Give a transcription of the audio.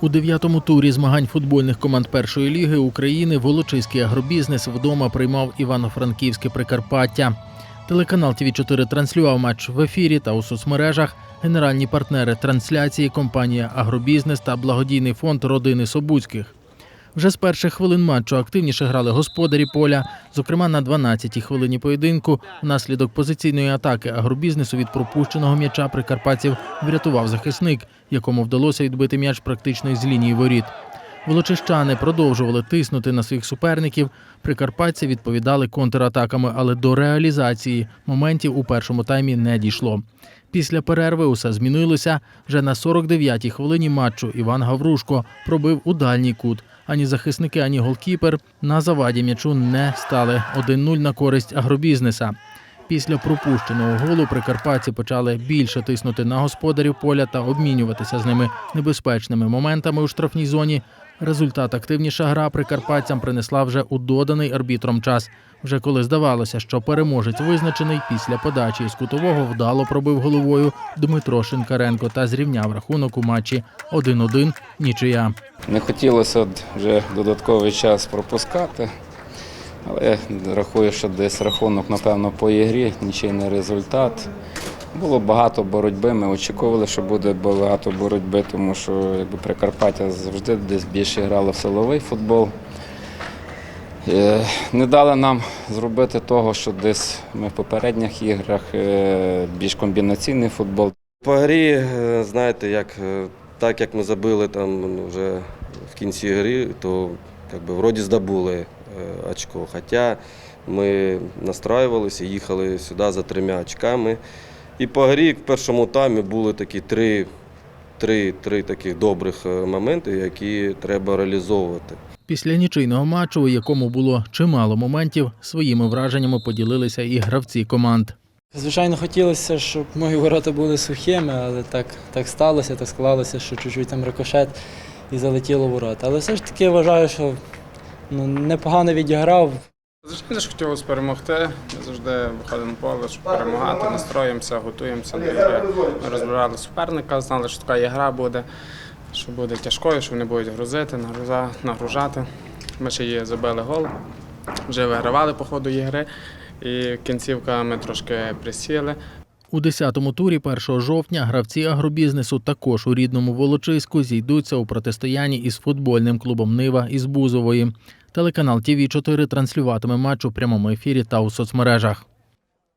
У дев'ятому турі змагань футбольних команд першої ліги України Волочиський агробізнес вдома приймав Івано-Франківське Прикарпаття. Телеканал ТВ 4 транслював матч в ефірі та у соцмережах. Генеральні партнери трансляції компанія Агробізнес та благодійний фонд родини Собуцьких. Вже з перших хвилин матчу активніше грали господарі поля. Зокрема, на 12-й хвилині поєдинку внаслідок позиційної атаки агробізнесу від пропущеного м'яча прикарпатців врятував захисник, якому вдалося відбити м'яч практично із лінії воріт. Волочищани продовжували тиснути на своїх суперників. Прикарпатці відповідали контратаками, але до реалізації моментів у першому таймі не дійшло. Після перерви усе змінилося. Вже на 49-й хвилині матчу Іван Гаврушко пробив у дальній кут. Ані захисники, ані голкіпер на заваді м'ячу не стали 1-0 на користь агробізнеса. Після пропущеного голу прикарпатці почали більше тиснути на господарів поля та обмінюватися з ними небезпечними моментами у штрафній зоні. Результат активніша гра прикарпатцям принесла вже у доданий арбітром час. Вже коли здавалося, що переможець визначений, після подачі із кутового вдало пробив головою Дмитро Шинкаренко та зрівняв рахунок у матчі 1-1 нічия. Не хотілося вже додатковий час пропускати, але рахую, що десь рахунок, напевно, по ігрі, нічийний результат. Було багато боротьби. Ми очікували, що буде багато боротьби, тому що якби Прикарпаття завжди десь більше грало в силовий футбол. Е, Не дали нам зробити того, що десь ми в попередніх іграх е, більш комбінаційний футбол. По грі, е, знаєте, як, так як ми забили там ну, вже в кінці гри, то як би, вроді здобули очко. Хоча ми настраювалися, їхали сюди за трьома очками. І по грі в першому таймі були такі три, три, три таких добрих е, моменти, які треба реалізовувати. Після нічийного матчу, у якому було чимало моментів, своїми враженнями поділилися і гравці команд. Звичайно, хотілося, щоб мої ворота були сухими, але так, так сталося, так склалося, що чуть-чуть там рикошет і залетіло ворота. Але все ж таки вважаю, що непогано відіграв. Звичайно ж хотілося перемогти. Ми завжди виходимо на поле, щоб перемагати, настроїмося, готуємося до ігри. Ми розбирали суперника, знали, що така ігра буде, що буде тяжкою, що вони будуть грузити, нагружати. Ми ще її забили гол, вже вигравали по ходу ігри. І кінцівка ми трошки присіли. У 10-му турі 1 жовтня гравці агробізнесу також у рідному Волочиську зійдуться у протистоянні із футбольним клубом Нива із Бузової. Телеканал ТІВІ 4 транслюватиме матч у прямому ефірі та у соцмережах.